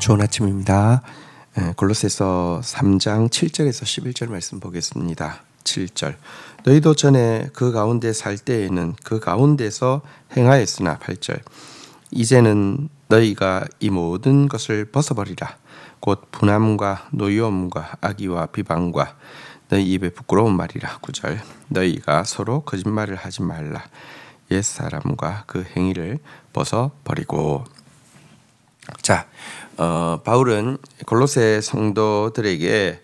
좋은 아침입니다. 예, 골로새서 3장 7절에서 11절 말씀 보겠습니다. 7절. 너희도 전에 그 가운데 살 때에는 그 가운데서 행하였으나 8절. 이제는 너희가 이 모든 것을 벗어버리라. 곧 분함과 노여움과 악의와 비방과 너희 입에 부끄러운 말이라. 9절. 너희가 서로 거짓말을 하지 말라. 옛 사람과 그 행위를 벗어버리고 자, 어, 바울은 골로새 성도들에게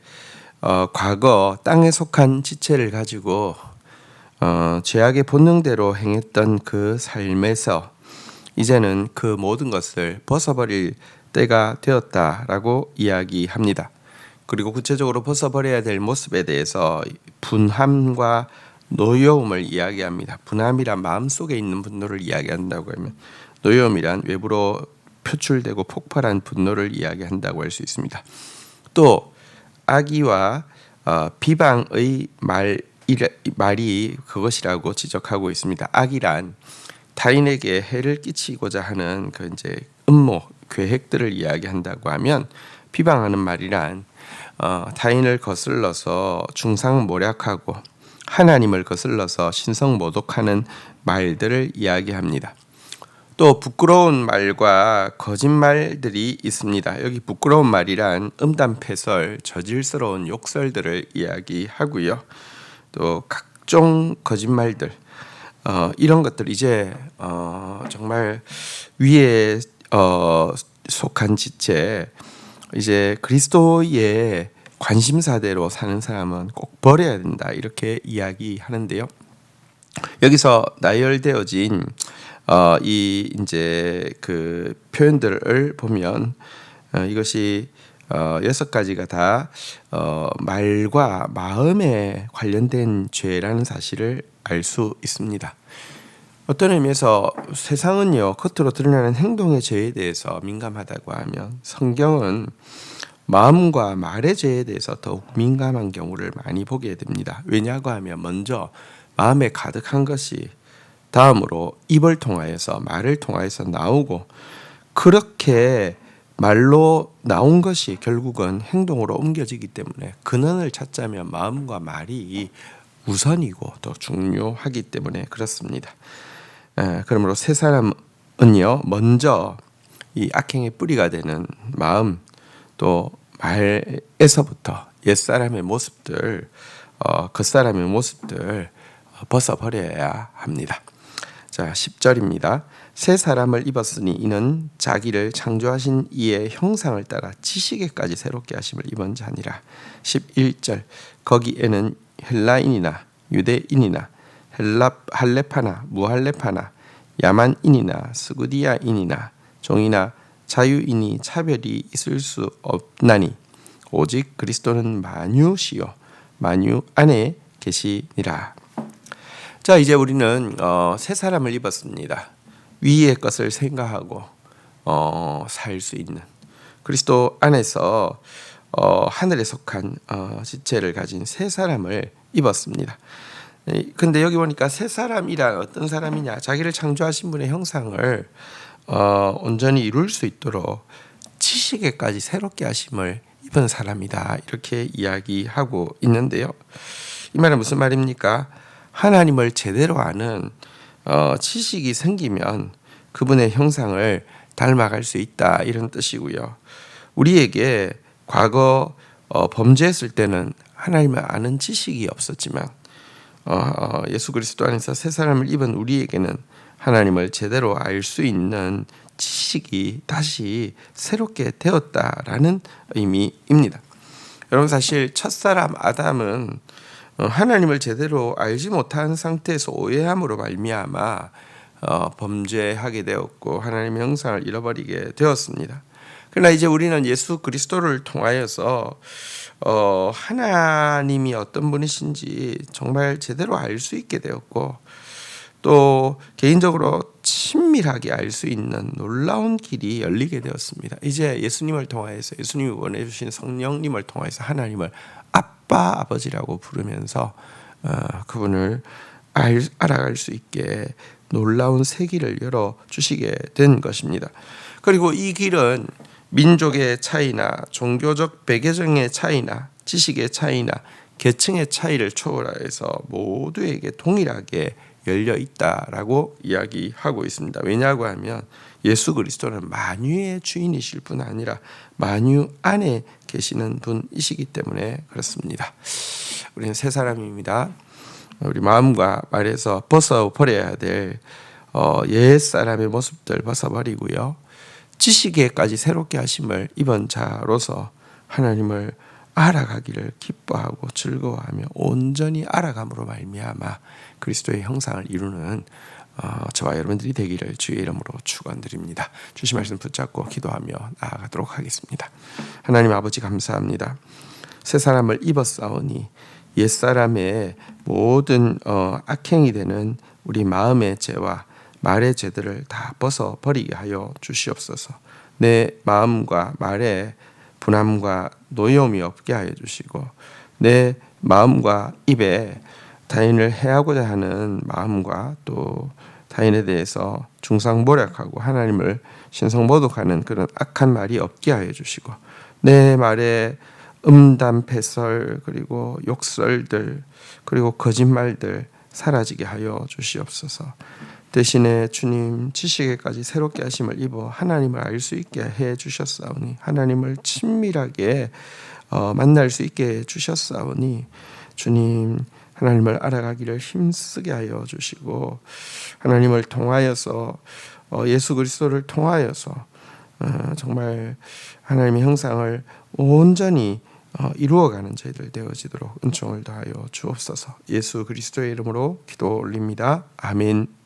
어, 과거 땅에 속한 지체를 가지고 어, 죄악의 본능대로 행했던 그 삶에서 이제는 그 모든 것을 벗어버릴 때가 되었다라고 이야기합니다. 그리고 구체적으로 벗어버려야 될 모습에 대해서 분함과 노여움을 이야기합니다. 분함이란 마음속에 있는 분노를 이야기한다고 하면 노여움이란 외부로 표출되고 폭발한 분노를 이야기한다고 할 수 있습니다. 또 악의와 어, 비방의 말 말이 그것이라고 지적하고 있습니다. 악이란 타인에게 해를 끼치고자 하는 그 이제 음모 계획들을 이야기한다고 하면 비방하는 말이란 어, 타인을 거슬러서 중상 모략하고 하나님을 거슬러서 신성 모독하는 말들을 이야기합니다. 또 부끄러운 말과 거짓말들이 있습니다. 여기 부끄러운 말이란 음담패설, 저질스러운 욕설들을 이야기하고요. 또 각종 거짓말들 어, 이런 것들 이제 어, 정말 위에 어, 속한 지체 이제 그리스도의 관심사대로 사는 사람은 꼭 버려야 된다 이렇게 이야기하는데요. 여기서 나열되어진 어, 이 이제 그 표현들을 보면 어, 이것이 어, 여섯 가지가 다 어, 말과 마음에 관련된 죄라는 사실을 알 수 있습니다. 어떤 의미에서 세상은요 겉으로 드러나는 행동의 죄에 대해서 민감하다고 하면 성경은 마음과 말의 죄에 대해서 더욱 민감한 경우를 많이 보게 됩니다. 왜냐고 하면 먼저 마음에 가득한 것이 다음으로 입을 통하여서 말을 통하여서 나오고 그렇게 말로 나온 것이 결국은 행동으로 옮겨지기 때문에 근원을 찾자면 마음과 말이 우선이고 또 중요하기 때문에 그렇습니다. 에, 그러므로 세 사람은요 먼저 이 악행의 뿌리가 되는 마음 또 말에서부터 옛 사람의 모습들, 어, 그 사람의 모습들 벗어 버려야 합니다. 자, 10절입니다. 새 사람을 입었으니 이는 자기를 창조하신 이의 형상을 따라 지식에까지 새롭게 하심을 입은 자니라. 11절 거기에는 헬라인이나 유대인이나 헬라 할레파나 무할레파나 야만인이나 스구디아인이나 종이나 자유인이 차별이 있을 수 없나니 오직 그리스도는 만유시요 만유 안에 계시니라. 자 이제 우리는 어, 새 사람을 입었습니다. 위의 것을 생각하고 어, 살 수 있는 그리스도 안에서 어, 하늘에 속한 어, 지체를 가진 새 사람을 입었습니다. 근데 여기 보니까 새 사람이란 어떤 사람이냐? 자기를 창조하신 분의 형상을 어, 온전히 이룰 수 있도록 지식에까지 새롭게 하심을 입은 사람이다. 이렇게 이야기하고 있는데요. 이 말은 무슨 말입니까? 하나님을 제대로 아는 어, 지식이 생기면 그분의 형상을 닮아갈 수 있다 이런 뜻이고요. 우리에게 과거 어, 범죄했을 때는 하나님을 아는 지식이 없었지만 어, 어 예수 그리스도 안에서 새 사람을 입은 우리에게는 하나님을 제대로 알 수 있는 지식이 다시 새롭게 되었다라는 의미입니다. 여러분 사실 첫사람 아담은 어, 하나님을 제대로 알지 못한 상태에서 오해함으로 말미암아 어, 범죄하게 되었고 하나님의 형상을 잃어버리게 되었습니다. 그러나 이제 우리는 예수 그리스도를 통하여서 어, 하나님이 어떤 분이신지 정말 제대로 알 수 있게 되었고 또 개인적으로 친밀하게 알 수 있는 놀라운 길이 열리게 되었습니다. 이제 예수님을 통하여서 예수님이 원해주신 성령님을 통해서 하나님을 아빠 아버지라고 부르면서 어, 그분을 알, 알아갈 수 있게 놀라운 새 길을 열어 주시게 된 것입니다. 그리고 이 길은 민족의 차이나 종교적 배경의 차이나 지식의 차이나 계층의 차이를 초월해서 모두에게 동일하게 열려 있다라고 이야기하고 있습니다. 왜냐고 하면 예수 그리스도는 만유의 주인이실 뿐 아니라 만유 안에 계시는 분이시기 때문에 그렇습니다. 우리는 새 사람입니다. 우리 마음과 말에서 벗어 버려야 될 어, 옛 사람의 모습들 벗어버리고요. 지식에까지 새롭게 하심을 입은 자로서 하나님을 알아가기를 기뻐하고 즐거워하며 온전히 알아감으로 말미암아 그리스도의 형상을 이루는 어, 저와 여러분들이 되기를 주의 이름으로 축원드립니다. 주신 말씀 붙잡고 기도하며 나아가도록 하겠습니다. 하나님 아버지 감사합니다. 새 사람을 입었사오니 옛 사람의 모든 어, 악행이 되는 우리 마음의 죄와 말의 죄들을 다 벗어 버리게 하여 주시옵소서. 내 마음과 말에 분함과 노여움이 없게 하여 주시고 내 마음과 입에 타인을 해하고자 하는 마음과 또 타인에 대해서 중상모략하고 하나님을 신성모독하는 그런 악한 말이 없게 하여 주시고 내 말에 음담 패설 그리고 욕설들 그리고 거짓말들 사라지게 하여 주시옵소서. 대신에 주님 지식에까지 새롭게 하심을 입어 하나님을 알 수 있게 해 주셨사오니 하나님을 친밀하게 어, 만날 수 있게 해 주셨사오니 주님 하나님을 알아가기를 힘쓰게 하여 주시고 하나님을 통하여서 어, 예수 그리스도를 통하여서 어, 정말 하나님의 형상을 온전히 어, 이루어가는 저희들 되어지도록 은총을 다하여 주옵소서. 예수 그리스도의 이름으로 기도 올립니다. 아멘.